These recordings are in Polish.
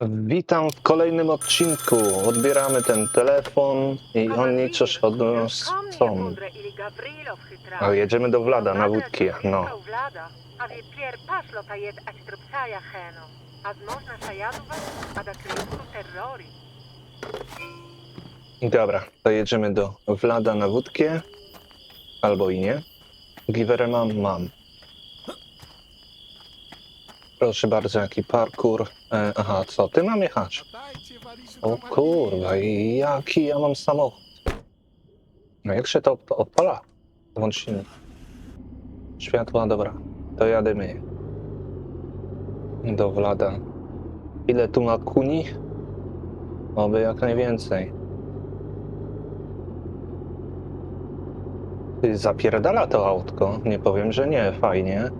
Witam w kolejnym odcinku. Odbieramy ten telefon i oni coś od nas chcą. O, jedziemy do Vlada na wódki, no. Dobra, to jedziemy do Vlada na wódkę. Albo i nie. Giwerę mam, mam. Proszę bardzo, jaki parkour. E, aha, co, ty mam jechać? O kurwa, i jaki ja mam samochód. No jak się to odp- odpala? Włącz silnik. Światła, dobra. To jadymy. Do Vlada. Ile tu ma kuni? Oby jak najwięcej. Ty, Zapierdala to autko. Nie powiem, że nie. Fajnie.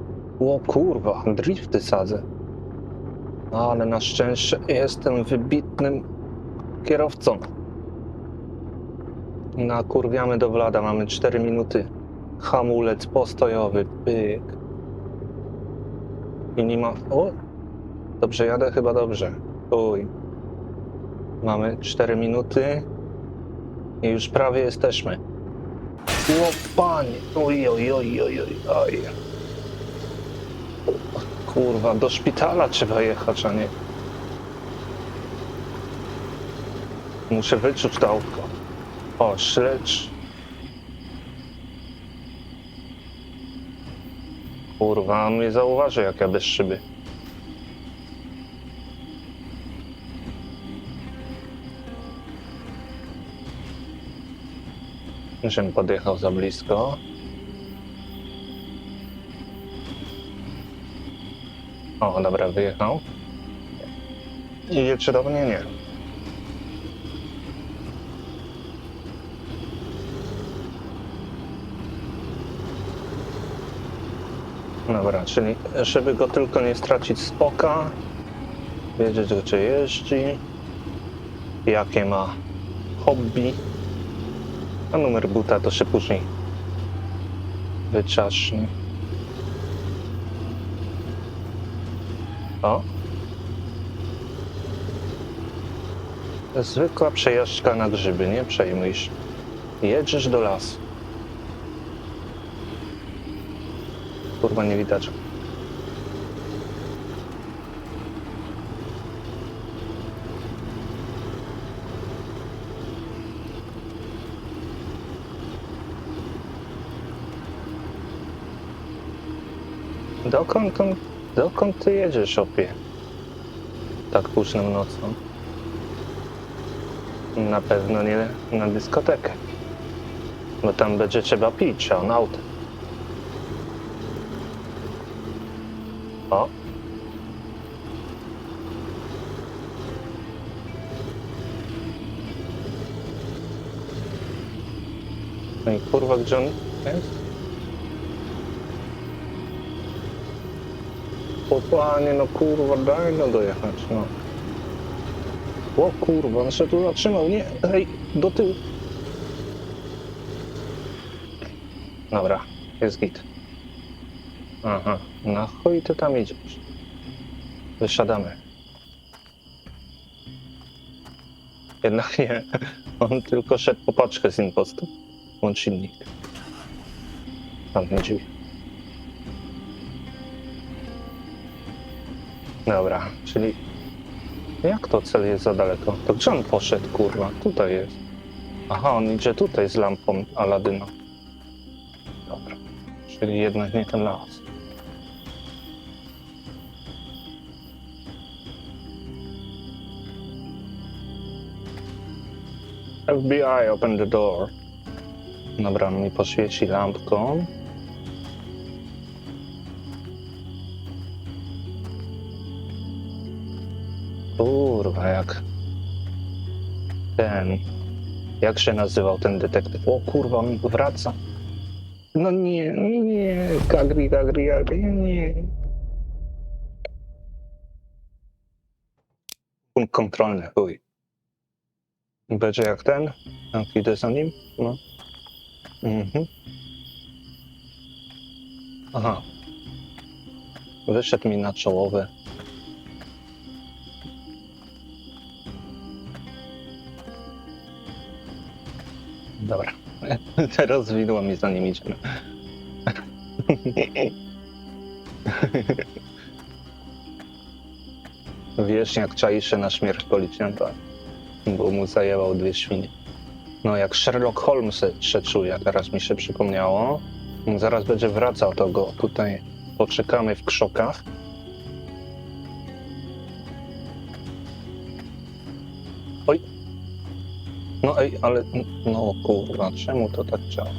O kurwa, drifty sadzę. Ale na szczęście jestem wybitnym kierowcą. Nakurwiamy do Vlada, mamy 4 minuty. Hamulec postojowy, pyk. I nie ma... O! Dobrze jadę, chyba dobrze. Uj. Mamy 4 minuty. I już prawie jesteśmy. O panie! Oj, oj, oj, oj, oj, oj. Kurwa, do szpitala trzeba jechać, a nie... Muszę wyczuć to autko. O, śledź. Kurwa, on mnie zauważy, jak ja bez szyby. Żebym podjechał za blisko. O, dobra, wyjechał. Idzie do mnie? Nie. Dobra, czyli żeby go tylko nie stracić z oka, wiedzieć gdzie jeździ, jakie ma hobby, a numer buta to się później wyczaśnie. O. Zwykła przejażdżka na grzyby, nie przejmuj się. Jedziesz do lasu. Kurwa, nie widać. Dokąd on, dokąd ty jedziesz, opie? Tak późną nocą. Na pewno nie na dyskotekę. Bo tam będzie trzeba pić, a on autem. O. No i kurwa, gdzie on jest? O panie, no kurwa, daj no dojechać, no. O kurwa, on się tu zatrzymał, nie, hej, do tyłu. Dobra, jest git. Aha, na chuj ty tam idziesz? Wysiadamy. Jednak nie, on tylko szedł po paczkę z impostu. Włącz silnik. Zamknij drzwi. Dobra, czyli jak to cel jest za daleko? To gdzie on poszedł, kurwa? Tutaj jest. Aha, on idzie tutaj z lampą Aladyna. Dobra, czyli jednak nie ten las. FBI, open the door. Dobra, on mi poświeci lampką. Kurwa, jak ten. Jak się nazywał ten detektyw? O kurwa, on wraca. No nie, nie, Gagri, Gagri, Gagri, nie. Punkt kontrolny, chuj. Będzie jak ten? Jak idę za nim? No. Mhm. Aha. Wyszedł mi na czołowe. Dobra. Teraz widło mi za nim idziemy. Wieśniak czai się na śmierć policjanta, bo mu zajęło dwie świnie. No jak Sherlock Holmes się czuje, teraz mi się przypomniało. Zaraz będzie wracał, to go tutaj poczekamy w krzokach. No ej, ale no kurwa, czemu to tak działa?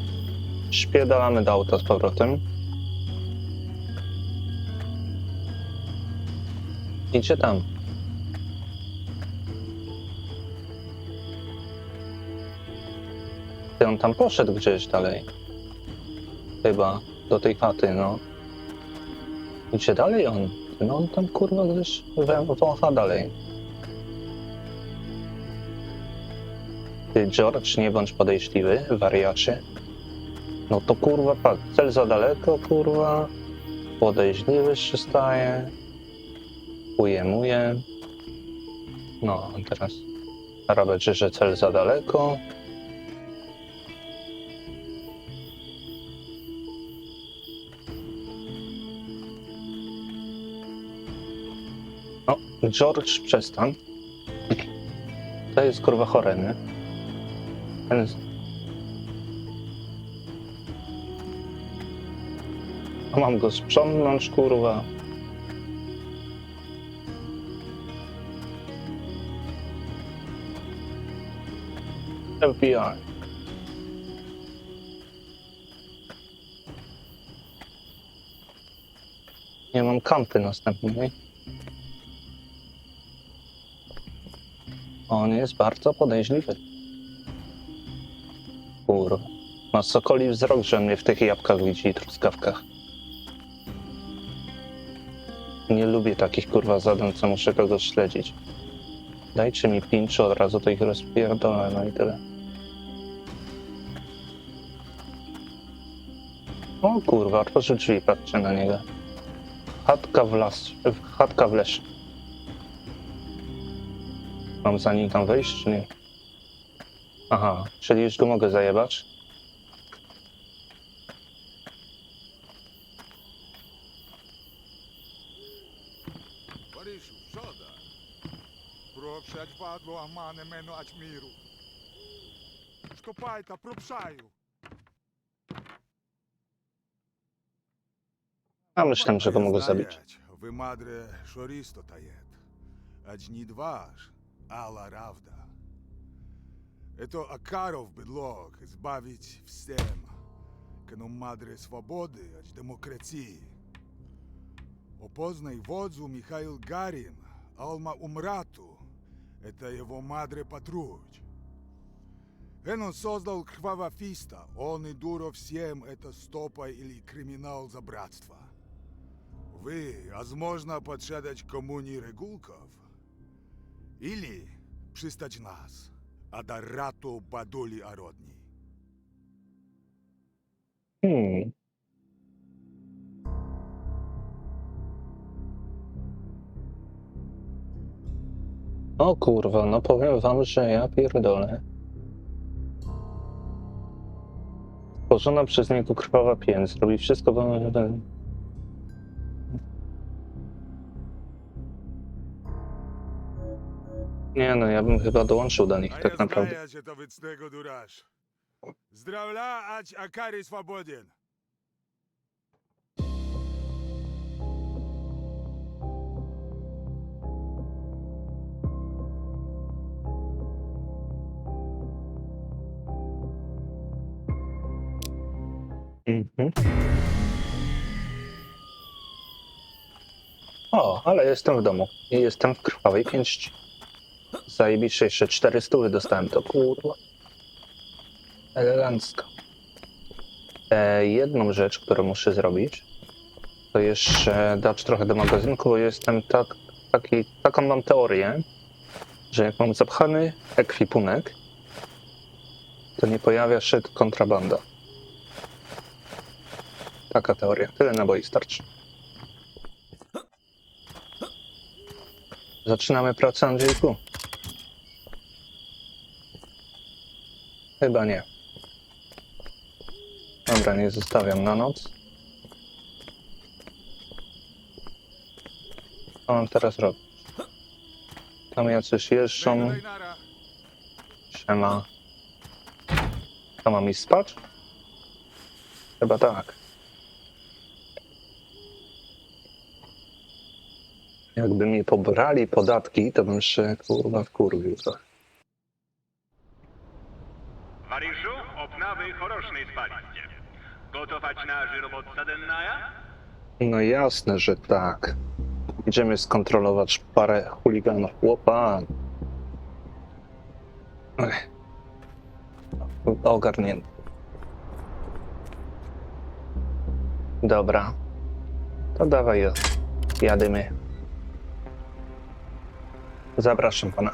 Śpiedalamy do auta z powrotem. Idźcie tam. Ty on tam poszedł gdzieś dalej. Chyba do tej chaty, no. Gdzie dalej on? No on tam kurwa gdzieś wącha dalej. George, nie bądź podejrzliwy, wariacie. No to kurwa, cel za daleko, kurwa. Podejrzliwy się staje. Ujemuje. No, teraz robię, że cel za daleko. No, George, przestań. To jest kurwa chore, nie? A mam go sprzątnąć, kurwa. FBI. Nie mam kampy następnej. On jest bardzo podejrzliwy. Ma sokoli wzrok, że mnie w tych jabłkach widzi i truskawkach. Nie lubię takich kurwa zadań, co muszę kogoś śledzić. Dajcie mi pinczu, od razu to ich rozpierdolę, no i tyle. O kurwa, otworzy drzwi, patrzcie na niego. Chatka w las, chatka w lesie. Mam za nim tam wejść, czy nie? Aha, czyli już tu mogę zajebać? Ach, padło amane meno aćmiru. Szkopajta, propszaju. A myślałem, że go mogę zabić. Ви мадре шорісто таєт, адж ні дваж, ала равда. Ето акаров бідлок збавіть всем, кену мадре свободи, адж демокрації. Опознай водзу Михайл Гарін, алма умрату, Это его мадре Патруч. Эн он создал Кхвавафиста. Он и дуро всем это стопа или криминал за братство. Вы, возможно, подшедать коммуни регулков? Или пристать нас, а да рату бадули ородни? Hmm. O kurwa, no powiem wam, że ja pierdolę. Stworzona przez niego krwawa pięć robi wszystko wam ten... Nie no, ja bym chyba dołączył do nich tak naprawdę. A. Zdrawla, ać akary swobodien. Ale jestem w domu i jestem w krwawej pięści. Zajebiście jeszcze 400 dostałem, to kurwa. Elegancko. E, jedną rzecz, którą muszę zrobić, to jeszcze dać trochę do magazynku, bo jestem tak, taki, taką mam teorię, że jak mam zapchany ekwipunek, to nie pojawia się kontrabanda. Taka teoria. Tyle naboi starczy. Zaczynamy pracę, Andrzejku? Chyba nie. Dobra, nie zostawiam na noc. Co mam teraz robić? Tam jacyś jeżdżą. Siema. To mam iść spać? Chyba tak. Jakby mi pobrali podatki, to bym się kurwa wkurwił obnawy chorosznej spaliście. Gotować na żyrobotca dennaja? No jasne, że tak. Idziemy skontrolować parę chuliganów. Łopa. Ech. Ogarnięty. Dobra. To dawaj, jadymy. Zapraszam pana.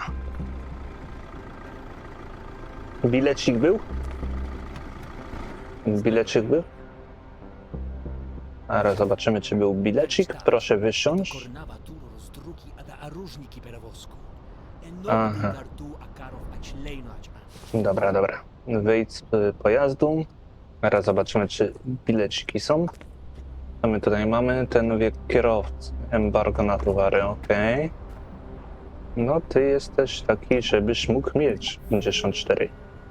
Bilecik był? Bilecik był? Teraz zobaczymy, czy był bilecik. Proszę wysiąść. Aha. Dobra, dobra. Wyjdź z pojazdu. Teraz zobaczymy, czy bileciki są. Co my tutaj mamy? Ten wiek kierowcy. Embargo na towary, ok. No, ty jesteś taki, żebyś mógł mieć 54.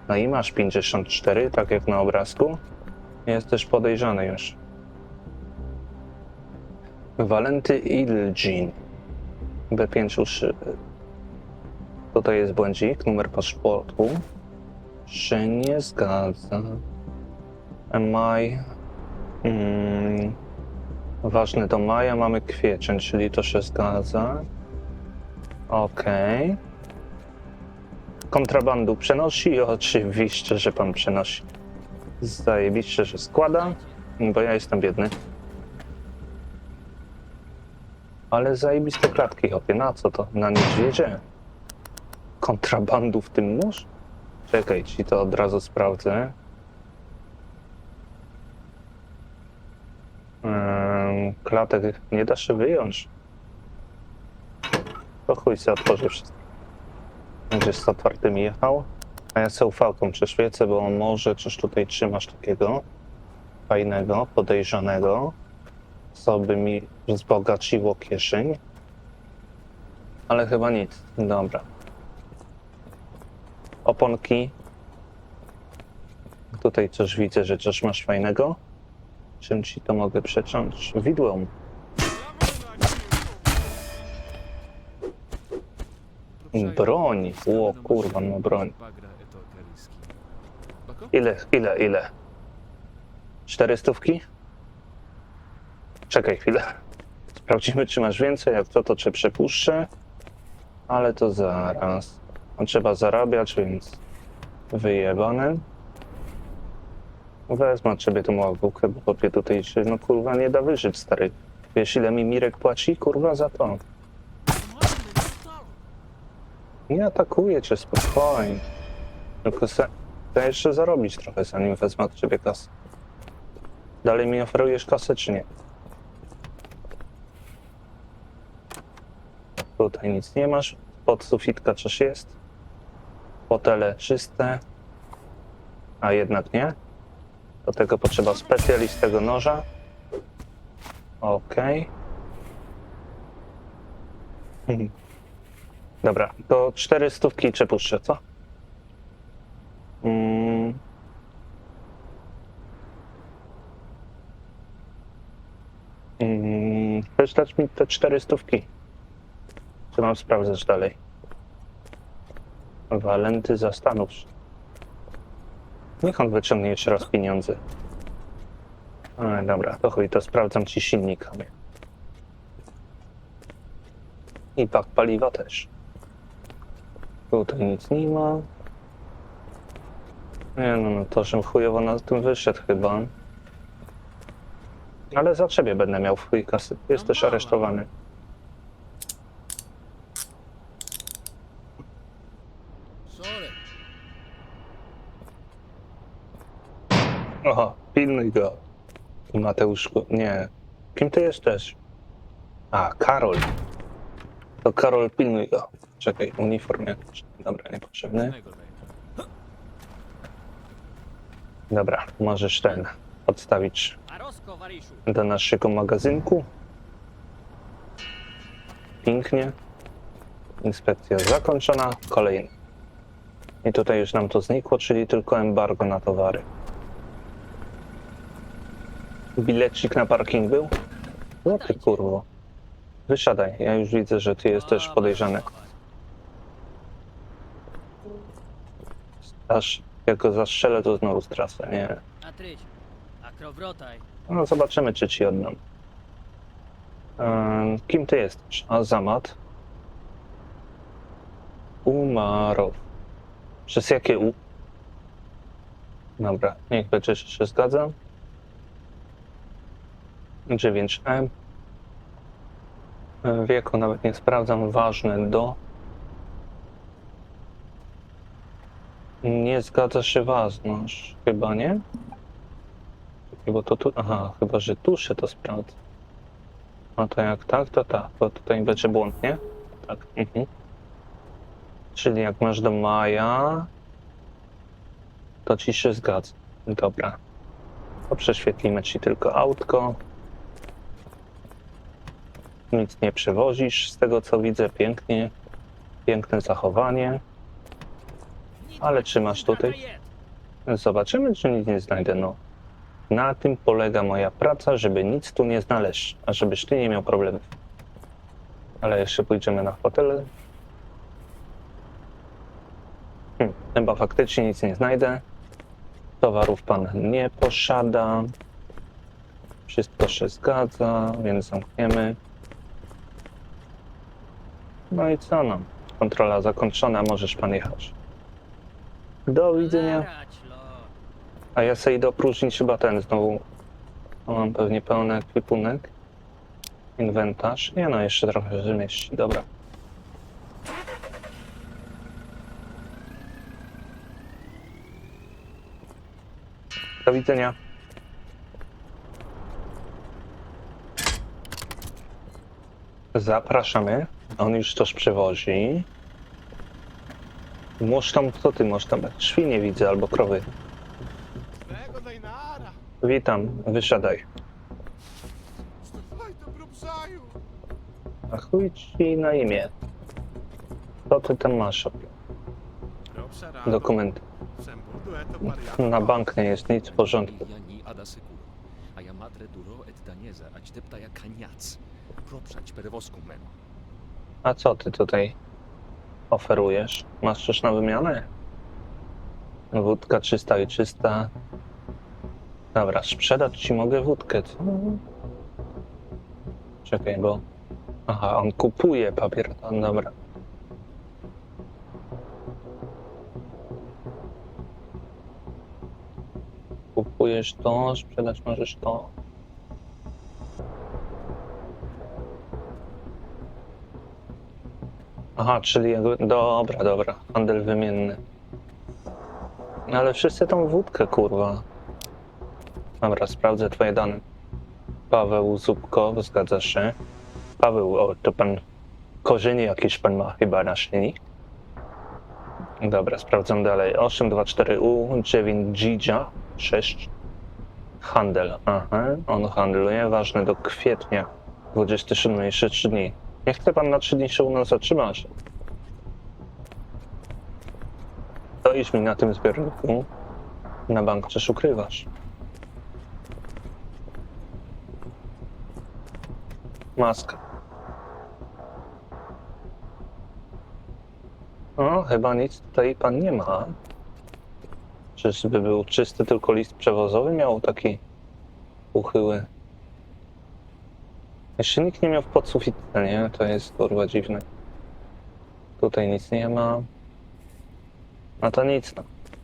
No i masz 54, tak jak na obrazku. Jesteś podejrzany już. Walenty Ilgin. B5 uszy. Tutaj jest błędzik, numer paszportu. Się nie zgadza. Maj. Mm, ważny to maj, a mamy kwiecień, czyli to się zgadza. Okej. Kontrabandu przenosi? Oczywiście, że pan przenosi. Zajebiście, że składa, bo ja jestem biedny. Ale zajebiste klatki, hopie, na co to? Na niedźwiedzie? Kontrabandu w tym mórz? Czekaj, ci to od razu sprawdzę. Klatek nie da się wyjąć. To chuj się otworzy wszystko. Będziesz z otwartymi jechał. A ja sobie ufałką przeświecę, bo może coś tutaj trzymasz takiego fajnego, podejrzanego, co by mi wzbogaciło kieszeń. Ale chyba nic. Dobra. Oponki. Tutaj coś widzę, że coś masz fajnego. Czym ci to mogę przeciąć? Widłą. Broń. O kurwa, no broń. Ile, ile, ile? Cztery stówki? Czekaj chwilę. Sprawdzimy, czy masz więcej. Jak to, to cię przepuszczę. Ale to zaraz. On trzeba zarabiać, więc wyjebane. Wezmę ciebie tą ławkę, bo popie tutaj się, no kurwa, nie da wyżyć, stary. Wiesz, ile mi Mirek płaci, kurwa, za to? Nie atakuję cię, spokojnie. Tylko chcę jeszcze zarobić trochę, zanim wezmę od ciebie kasę. Dalej mi oferujesz kasę, czy nie? Tutaj nic nie masz. Pod sufitka coś jest. Fotele czyste. A jednak nie. Do tego potrzeba specjalistego noża. Okej. Mhm. Dobra, to cztery stówki przepuszczę, co? Mm. Mm, dać mi te cztery stówki? Czy mam sprawdzać dalej? Walenty, zastanów się. Niech on wyciągnie jeszcze raz pieniądze. Ale dobra, to chuj, to sprawdzam ci silnika. I pak paliwa też. Tutaj nic nie ma. Nie no, no to żem chujowo na tym wyszedł chyba. Ale za ciebie będę miał w chuj kasy. Jesteś aresztowany. Sorry. Oho, pilnuj go. Mateuszku, nie. Kim ty jesteś? A, Karol. To Karol, pilnuj go. Czekaj, uniform jakiś. Dobra, niepotrzebny. Dobra, możesz ten. Wariszu. do naszego magazynku. Pięknie. Inspekcja zakończona. Kolejny. I tutaj już nam to znikło, czyli tylko embargo na towary. Bilecik na parking był? No ty kurwo. Wysiadaj, ja już widzę, że ty jesteś podejrzany. Aż jak go zastrzelę, to znowu stracę, nie? Atryć. No zobaczymy, czy ci oddam. Ehm, kim ty jesteś? Azamat. Umarow. Przez jakie U? Dobra, niech będzie, że się zgadzam. 9M. Wieku nawet nie sprawdzam. Ważne do. Nie zgadza się ważność. Chyba nie? Bo to tu. Aha, chyba że tu się to sprawdza. No to jak tak, to tak. Bo tutaj będzie błąd, nie? Tak. Mhm. Czyli jak masz do maja, to ci się zgadza. Dobra. To prześwietlimy ci tylko autko. Nic nie przewozisz, z tego co widzę, pięknie. Piękne zachowanie. Ale czy masz tutaj? Zobaczymy, czy nic nie znajdę. No. Na tym polega moja praca, żeby nic tu nie znaleźć, a żebyś ty nie miał problemów. Ale jeszcze pójdziemy na hotel. Hmm, chyba faktycznie nic nie znajdę. Towarów pan nie posiada. Wszystko się zgadza, więc zamkniemy. No i co nam? Kontrola zakończona, możesz pan jechać. Do widzenia. A ja sobie idę opróżnić chyba ten znowu. O, Mam pewnie pełny ekwipunek. Inwentarz. Nie no, jeszcze trochę się mieści. Dobra. Do widzenia. Zapraszamy. On już coś przywozi. Możesz tam, co ty możesz tam? Świnie widzę albo krowy. Witam, wysiadaj. A chuj ci na imię. Co ty tam masz? Pariato. Na bank nie jest nic w porządku. ada secur. Aia madre duro et daneza, ać deptaja kaniac. Proprzać perewosku meno. A co ty tutaj oferujesz? Masz coś na wymianę? Wódka czysta i czysta. Dobra, sprzedać ci mogę wódkę. Czekaj, bo... Aha, on kupuje papier. Dobra. Kupujesz to, sprzedać możesz to. Aha, czyli. Dobra, dobra. Handel wymienny. No Ale wszyscy tą wódkę, kurwa. Dobra, sprawdzę twoje dane. Paweł Zubko, zgadza się. Paweł, o, to pan korzenie jakieś pan ma chyba na szyi. Dobra, sprawdzam dalej. 824U, 9 Gigia, 6. Handel, aha, on handluje, ważne do kwietnia 27, jeszcze 3 dni. Nie chce pan na 3 dni się u nas zatrzymać. Stoisz mi na tym zbiorniku. Na bank coś ukrywasz. Maska. O, chyba nic tutaj pan nie ma. Czyżby był czysty tylko list przewozowy? Miał taki uchyły. Jeszcze nikt nie miał w podsufitce, nie? To jest kurwa dziwne. Tutaj nic nie ma. No to nic, no.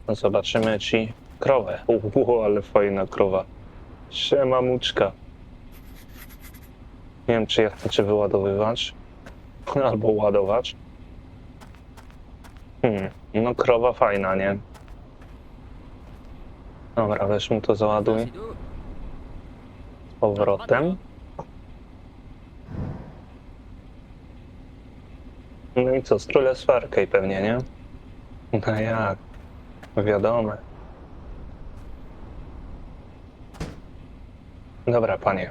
no zobaczymy ci krowę. Uuu, ale fajna krowa. Siema muczka. Nie wiem, czy ja chcę wyładowywać. Albo ładować. Hmm, no krowa fajna, nie? Dobra, weź mu to załaduj z powrotem. No i co, z farkej pewnie, nie? No jak? Wiadome. Dobra, panie.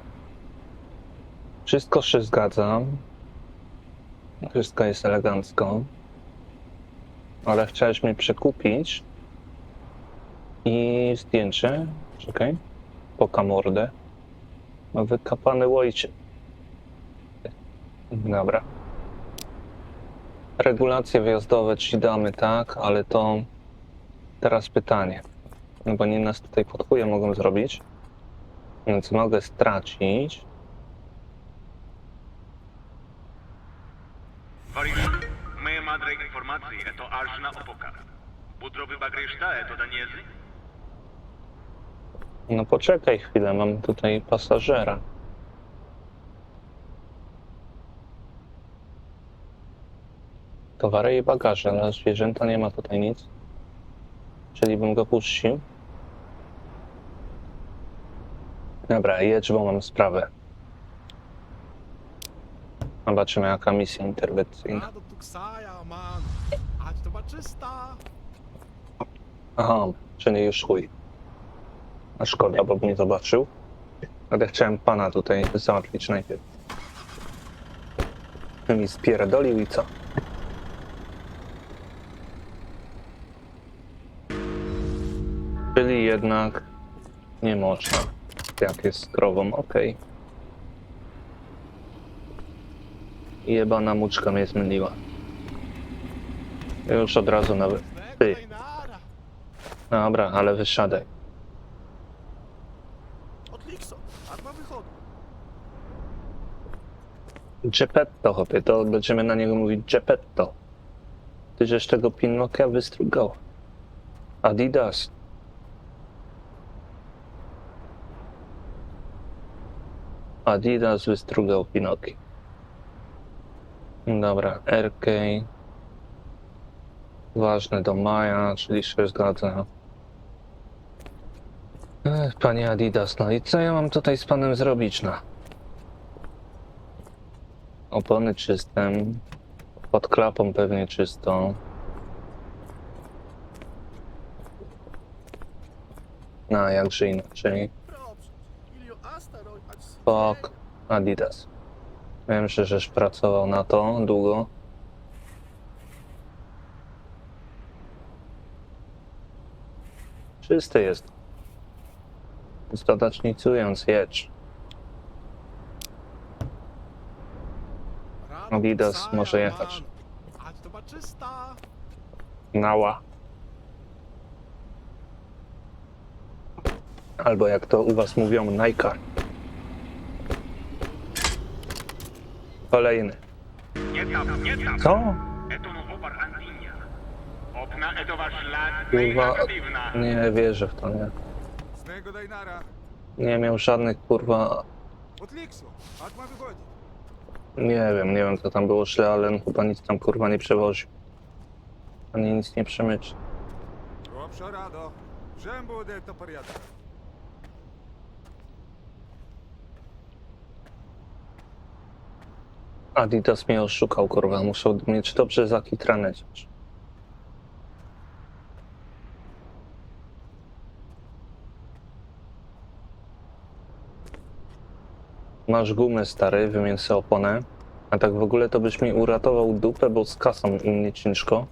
Wszystko się zgadza. Wszystko jest elegancko. Ale chciałeś mnie przekupić. I zdjęcie. Czekaj. Poka mordę. Wykapany łojcie. Dobra. Regulacje wyjazdowe ci damy, tak, ale to teraz pytanie. No bo nie nas tutaj pod chujem mogą zrobić. Więc mogę stracić. Варішу, ми мадре інформації, ето аж на опока. Будрови багрішта, ето данєзи. No poczekaj chwilę, mam tutaj pasażera. Towary i bagaże, ale zwierzęta nie ma tutaj nic. Czyli bym go puścił. Dobra, jedź, bo mam sprawę. Zobaczymy jaka misja interwencyjna. Rado tu ksaja, man. Aha, czyli już chuj. A szkoda, bo mnie zobaczył. Ale chciałem pana tutaj załatwić najpierw. Mi spierdolił i co? Czyli jednak nie można. Jak jest z krową, okej. Jebana muczka mnie zmyliła. Już od razu nawet. Ty. Dobra, ale wysiadaj. Geppetto, chłopie, to będziemy na niego mówić Geppetto. Ty żeś tego Pinokia wystrugał. Adidas. Adidas wystrugał Pinoki. Dobra, RK. Ważne do maja, czyli się zgadza. Panie Adidas, no i co ja mam tutaj z panem zrobić, no? Opony czyste. Pod klapą pewnie czysto. No, jakże inaczej. Dobrze. Ilio asteroj, ać Fuck. Adidas. Wiem, że żeś pracował na to długo. Czysty jest. Zadacznicując, jedź. Adidas może jechać. Nała. Albo jak to u was mówią, Nike. Kolejny. Co? Kurwa, nie wierzę w to, nie. Nie miał żadnych, kurwa... Nie wiem, nie wiem co tam było szle, ale chyba nic tam, kurwa, nie przewoził. Ani nic nie przemyczy. Dobrze, rado. Żem to poriadek. Adidas mnie oszukał, kurwa, muszę mieć dobrze zakitrane coś. Masz gumę stary, wymień sobie oponę. A tak w ogóle to byś mi uratował dupę, bo z kasą u mnie ciężko.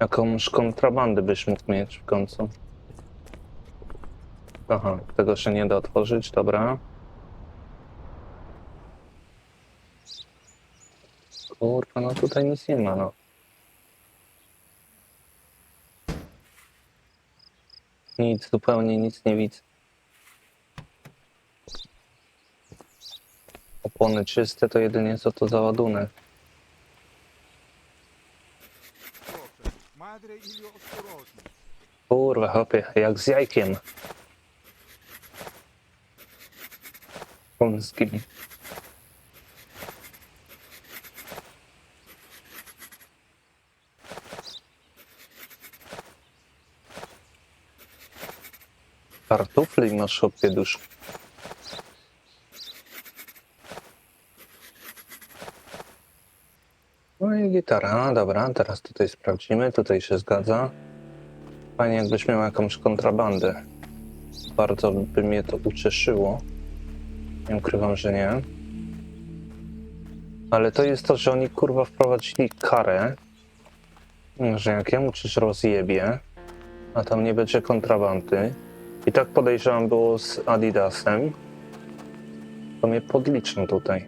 Jakąś kontrabandę byś mógł mieć w końcu. Aha, tego się nie da otworzyć, dobra. Kurwa, no tutaj nic nie ma, no. Nic, zupełnie nic nie widzę. Opony czyste to jedynie co to za ładunek. Kurwa, chłopie, jak z jajkiem. Polskim. Kartofli masz chłopie dusz. No i gitara, dobra, teraz tutaj sprawdzimy, tutaj się zgadza. Fajnie jakbyś miał jakąś kontrabandę. Bardzo by mnie to ucieszyło. Nie ukrywam, że nie. Ale to jest to, że oni kurwa wprowadzili karę, że jak ja mu coś rozjebie, a tam nie będzie kontrabandy, i tak podejrzewam było z Adidasem, to mnie podliczą tutaj.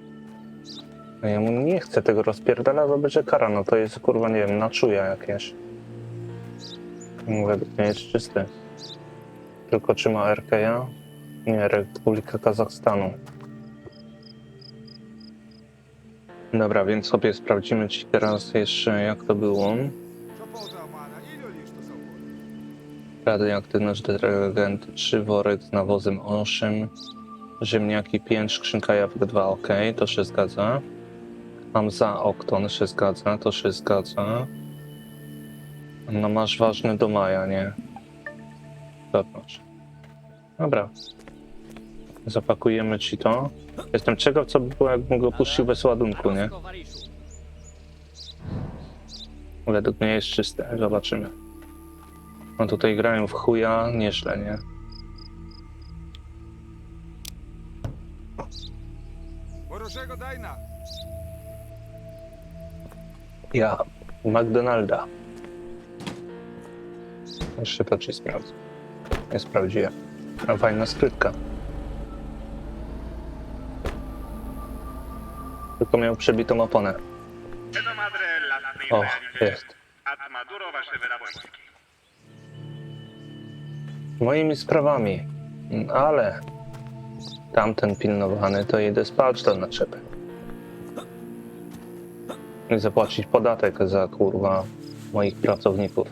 A ja mu nie chcę tego rozpierdala, bo będzie kara, no to jest kurwa, nie wiem, na czuja jakieś. Według mnie jest czysty. Tylko czy ma RKA? Nie, Republika Kazachstanu. Dobra, więc sobie sprawdzimy ci teraz jeszcze jak to było. Radioaktywność detergent 3, worek z nawozem 8, ziemniaki 5, skrzynka jabłek 2, ok, to się zgadza. Mam za okton, się zgadza, to się zgadza. No masz ważny do maja, nie? Wewnątrz. Dobra. Zapakujemy ci to. Jestem ciekaw, co by było, jakbym go puścił bez ładunku, nie? Według mnie jest czyste, zobaczymy. No tutaj grają w chuja, nieźle, nie? Poroszego Dajna! Ja, McDonalda. Jeszcze patrzę, sprawdzę. Nie sprawdziłem. A fajna skrytka. Tylko miał przebitą oponę. O, jest. Ad Maduro wasze. Moimi sprawami. Ale tamten pilnowany to jedę spać do naczepy. I zapłacić podatek za kurwa moich pracowników.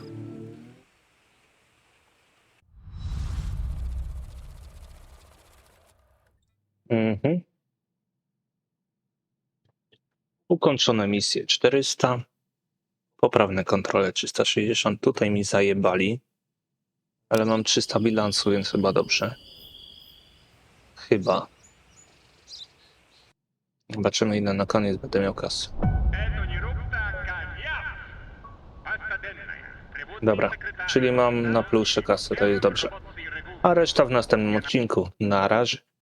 Mhm. Ukończone misje 400. Poprawne kontrole 360. Tutaj mi zajebali. Ale mam 300 bilansu, więc chyba dobrze. Chyba. Zobaczymy ile na koniec będę miał kasy. Dobra, czyli mam na plusze kasę, to jest dobrze. A reszta w następnym odcinku. Na razie.